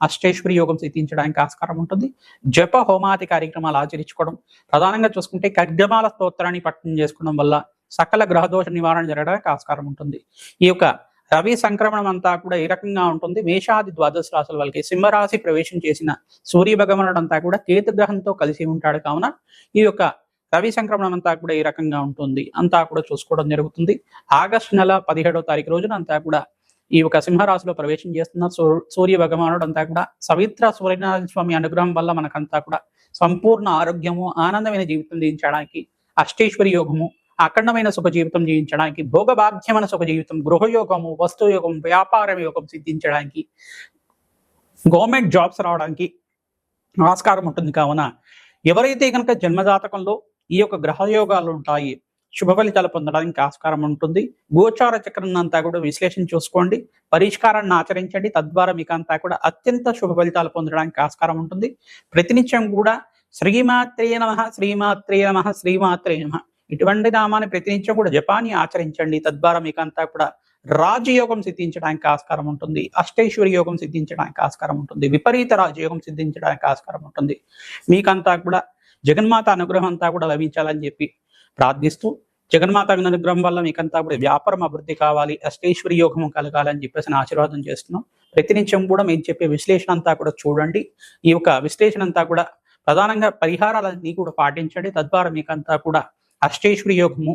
అష్టేశ్వరి యోగం సిద్ధించడానికి ఆస్కారం ఉంటుంది. జప హోమాది కార్యక్రమాలు ఆచరించుకోవడం ప్రధానంగా చూసుకుంటే ఖడ్గమాల స్తోత్రాన్ని పట్టణం చేసుకోవడం వల్ల సకల గ్రహదోష నివారణ జరగడానికి ఆస్కారం ఉంటుంది. ఈ యొక్క రవి సంక్రమణం అంతా కూడా ఏ రకంగా ఉంటుంది? మేషాది ద్వాదశ రాశుల వాళ్ళకి సింహరాశి ప్రవేశం చేసిన సూర్య భగవానుడు అంతా కూడా కేతు గ్రహంతో కలిసి ఉంటాడు కావున ఈ యొక్క రవి సంక్రమణం అంతా కూడా ఈ రకంగా ఉంటుంది? అంతా కూడా చూసుకోవడం జరుగుతుంది. ఆగస్టు నెల పదిహేడవ తారీఖు రోజున అంతా కూడా ఈ యొక్క సింహరాశిలో ప్రవేశం చేస్తున్న సూ- సూర్య భగవానుడు అంతా కూడా సవిత్ర సూర్యనారాయణ స్వామి అనుగ్రహం వల్ల మనకంతా కూడా సంపూర్ణ ఆరోగ్యము ఆనందమైన జీవితం జీవించడానికి అష్టేశ్వరి యోగము అఖండమైన సుఖ జీవితం జీవించడానికి భోగభాగ్యమైన సుఖ జీవితం గృహయోగము వస్తు యోగం వ్యాపారం యోగం సిద్ధించడానికి గవర్నమెంట్ జాబ్స్ రావడానికి ఆస్కారం ఉంటుంది కావున ఎవరైతే కనుక జన్మజాతకంలో ఈ యొక్క గ్రహయోగాలు ఉంటాయి శుభ ఫలితాలు పొందడానికి ఆస్కారం ఉంటుంది. గోచార చక్రం అంతా కూడా విశ్లేషణ చూసుకోండి. పరిష్కారాన్ని ఆచరించండి. తద్వారా మీకు అంతా కూడా అత్యంత శుభ ఫలితాలు పొందడానికి ఆస్కారం ఉంటుంది. ప్రతినిత్యం కూడా శ్రీమాత్రే నమ శ్రీమాత్రే నమ శ్రీమాత్రే నమ. ఇటువంటి నామాన్ని ప్రతినిత్యం కూడా జపాన్ని ఆచరించండి. తద్వారా మీకు అంతా కూడా రాజయోగం సిద్ధించడానికి ఆస్కారం ఉంటుంది. అష్టైశ్వరి యోగం సిద్ధించడానికి ఆస్కారం ఉంటుంది. విపరీత రాజయోగం సిద్ధించడానికి ఆస్కారం ఉంటుంది. మీకంతా కూడా జగన్మాత అనుగ్రహం అంతా కూడా లభించాలని చెప్పి ప్రార్థిస్తూ జగన్మాత అనుగ్రహం వల్ల మీకంతా కూడా వ్యాపారం అభివృద్ధి కావాలి అష్టేశ్వరి యోగం కలగాలని చెప్పేసి ఆశీర్వాదం చేస్తున్నాం. ప్రతినిత్యం కూడా మేము చెప్పే విశ్లేషణ అంతా కూడా చూడండి. ఈ యొక్క విశ్లేషణ అంతా కూడా ప్రధానంగా పరిహారాలన్నీ కూడా పాటించండి. తద్వారా మీకంతా కూడా అష్టేశ్వరి యోగము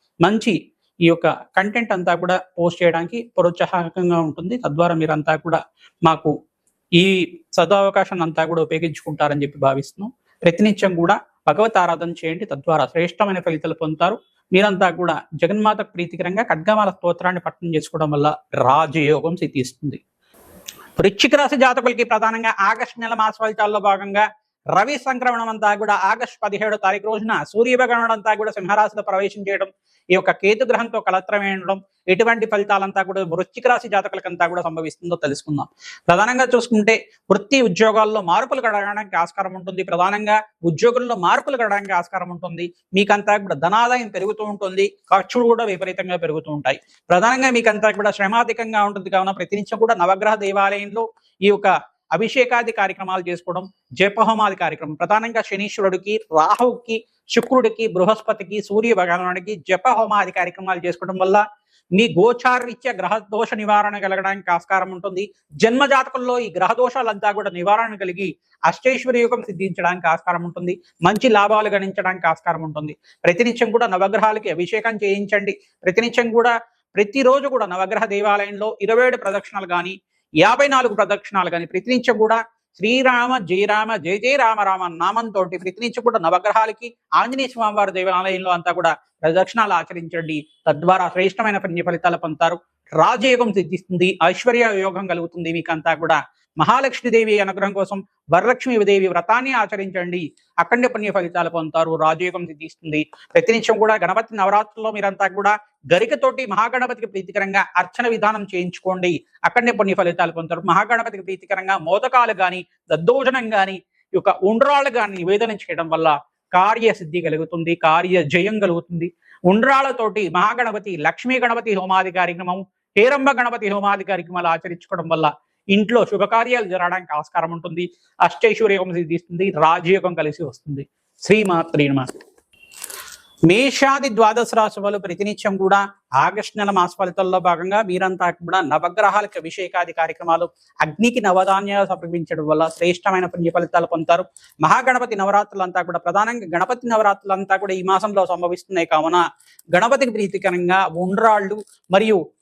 మంచి ఈ యొక్క కంటెంట్ అంతా కూడా పోస్ట్ చేయడానికి ప్రోత్సాహకంగా ఉంటుంది. తద్వారా మీరంతా కూడా మాకు ఈ సదావకాశాన్ని అంతా కూడా ఉపయోగించుకుంటారని చెప్పి భావిస్తున్నాం. ప్రతినిత్యం కూడా భగవత్ ఆరాధన చేయండి. తద్వారా శ్రేష్టమైన ఫలితాలు పొందుతారు. మీరంతా కూడా జగన్మాత ప్రీతికరంగా ఖడ్గమాల స్తోత్రాన్ని పట్టణం చేసుకోవడం వల్ల రాజయోగం సిద్ధిస్తుంది. వృశ్చిక రాశి జాతకులకి ప్రధానంగా ఆగస్టు నెల మాస ఫలితాల్లో భాగంగా రవి సంక్రమణం అంతా కూడా ఆగస్టు పదిహేడో తారీఖు రోజున సూర్య అంతా కూడా సింహరాశిలో ప్రవేశం చేయడం ఈ యొక్క కేతు గ్రహంతో ఎటువంటి ఫలితాలంతా కూడా వృశ్చిక రాశి జాతకులకంతా కూడా సంభవిస్తుందో తెలుసుకుందాం. ప్రధానంగా చూసుకుంటే వృత్తి ఉద్యోగాల్లో మార్పులు కడగడానికి ఆస్కారం ఉంటుంది. ప్రధానంగా ఉద్యోగుల్లో మార్పులు కడగడానికి ఆస్కారం ఉంటుంది. మీకంతా కూడా ధనాదాయం పెరుగుతూ ఉంటుంది. ఖర్చులు కూడా విపరీతంగా పెరుగుతూ ఉంటాయి. ప్రధానంగా మీకంతా కూడా శ్రమాధికంగా ఉంటుంది. కావున ప్రతినిత్యం కూడా నవగ్రహ దేవాలయంలో ఈ యొక్క అభిషేకాది కార్యక్రమాలు చేసుకోవడం జపహోమాది కార్యక్రమం. ప్రధానంగా శనీశ్వరుడికి రాహువుకి శుక్రుడికి బృహస్పతికి సూర్య భగవానుడికి జపహోమాది కార్యక్రమాలు చేసుకోవడం వల్ల మీ గోచారీత్య గ్రహ దోష నివారణ కలగడానికి ఆస్కారం ఉంటుంది. జన్మ ఈ గ్రహదోషాలంతా కూడా నివారణ కలిగి అష్టైశ్వర్య యుగం సిద్ధించడానికి ఆస్కారం ఉంటుంది. మంచి లాభాలు గణించడానికి ఆస్కారం ఉంటుంది. ప్రతినిత్యం కూడా నవగ్రహాలకి అభిషేకం చేయించండి. ప్రతినిత్యం కూడా ప్రతిరోజు కూడా నవగ్రహ దేవాలయంలో ఇరవై ఏడు ప్రదక్షిణలు కానీ యాభై నాలుగు ప్రదక్షిణాలు కానీ ప్రతినిత్యం కూడా శ్రీరామ జయరామ జయ జయ రామ రామ నామంతో ప్రతినిత్యం కూడా నవగ్రహాలకి ఆంజనేయ స్వామివారి దేవాలయంలో అంతా కూడా ప్రదక్షిణాలు ఆచరించండి. తద్వారా శ్రేష్టమైన పుణ్య ఫలితాలు పొందుతారు. రాజయోగం సిద్ధిస్తుంది ఐశ్వర్య యోగం కలుగుతుంది మీకంతా కూడా. మహాలక్ష్మీదేవి అనుగ్రహం కోసం వరలక్ష్మీదేవి వ్రతాన్ని ఆచరించండి. అఖండ పుణ్య ఫలితాలు పొందుతారు రాజయోగం సిద్ధిస్తుంది. ప్రతినిత్యం కూడా గణపతి నవరాత్రుల్లో మీరంతా కూడా గరికతోటి మహాగణపతికి ప్రీతికరంగా అర్చన విధానం చేయించుకోండి. అఖండ పుణ్య ఫలితాలు పొందుతారు. మహాగణపతికి ప్రీతికరంగా మోదకాలు గాని దద్దోజనం గాని ఈ యొక్క ఉండ్రాళ్ళు కానీ నివేదన చేయడం వల్ల కార్యసిద్ధి కలుగుతుంది కార్య జయం కలుగుతుంది. ఉండ్రాళ్ళతోటి మహాగణపతి లక్ష్మీ గణపతి హోమాది కార్యక్రమం హేరంబ గణపతి హోమాది కార్యక్రమాలు ఆచరించుకోవడం వల్ల ఇంట్లో శుభకార్యాలు జరగడానికి ఆస్కారం ఉంటుంది అష్టైశ్వర్యోగం సిద్ధిస్తుంది రాజయోగం కలిసి వస్తుంది. శ్రీమాత్రి మేషాది ద్వాదశ రాశి వాళ్ళు ప్రతినిత్యం కూడా ఆగస్టు నెల మాస ఫలితాల్లో భాగంగా మీరంతా కూడా నవగ్రహాలకు అభిషేకాది కార్యక్రమాలు అగ్నికి నవధాన్యాలు సమర్పించడం వల్ల శ్రేష్టమైన పుణ్య ఫలితాలు పొందుతారు. మహాగణపతి నవరాత్రులంతా కూడా ప్రధానంగా గణపతి నవరాత్రులంతా కూడా ఈ మాసంలో సంభవిస్తున్నాయి కావున గణపతికి ప్రీతికరంగా ఉండ్రాళ్ళు మరియు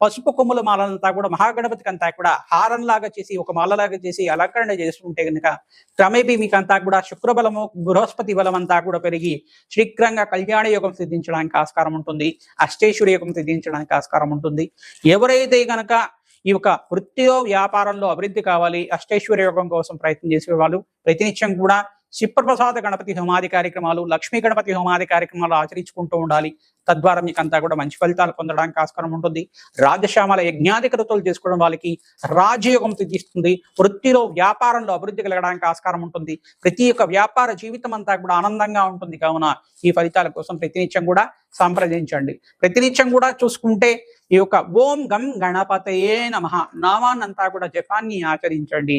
పసుపు కొమ్ముల మాలంతా కూడా మహాగణపతికి అంతా కూడా హారంలాగా చేసి ఒక మాలలాగా చేసి అలంకరణ చేస్తుంటే కనుక క్రమేపీ మీకు అంతా కూడా శుక్రబలము బృహస్పతి బలం అంతా కూడా పెరిగి శీఘ్రంగా కళ్యాణ యోగం సిద్ధించడానికి ఆస్కారం ఉంటుంది. అష్టేశ్వరి యోగం సిద్ధించడానికి ఆస్కారం ఉంటుంది. ఎవరైతే గనక ఈ యొక్క వృత్తిలో వ్యాపారంలో అభివృద్ధి కావాలి అష్టేశ్వర యోగం కోసం ప్రయత్నం చేసే వాళ్ళు ప్రతినిత్యం కూడా శివప్రసాద గణపతి హోమాది కార్యక్రమాలు లక్ష్మీ గణపతి హోమాది కార్యక్రమాలు ఆచరించుకుంటూ ఉండాలి. తద్వారా మీకు అంతా కూడా మంచి ఫలితాలు పొందడానికి ఆస్కారం ఉంటుంది. రాజశ్యామల యజ్ఞాధికృతులు చేసుకోవడం వాళ్ళకి రాజయోగం తీస్తుంది వృత్తిలో వ్యాపారంలో అభివృద్ధి కలగడానికి ఆస్కారం ఉంటుంది. ప్రతి ఒక్క వ్యాపార జీవితం అంతా కూడా ఆనందంగా ఉంటుంది. కావున ఈ ఫలితాల కోసం ప్రతినిత్యం కూడా సంప్రదించండి. ప్రతినిత్యం కూడా చూసుకుంటే ఈ యొక్క ఓం గం గణపతయే నమ. నామాన్నంతా కూడా జపాన్ని ఆచరించండి.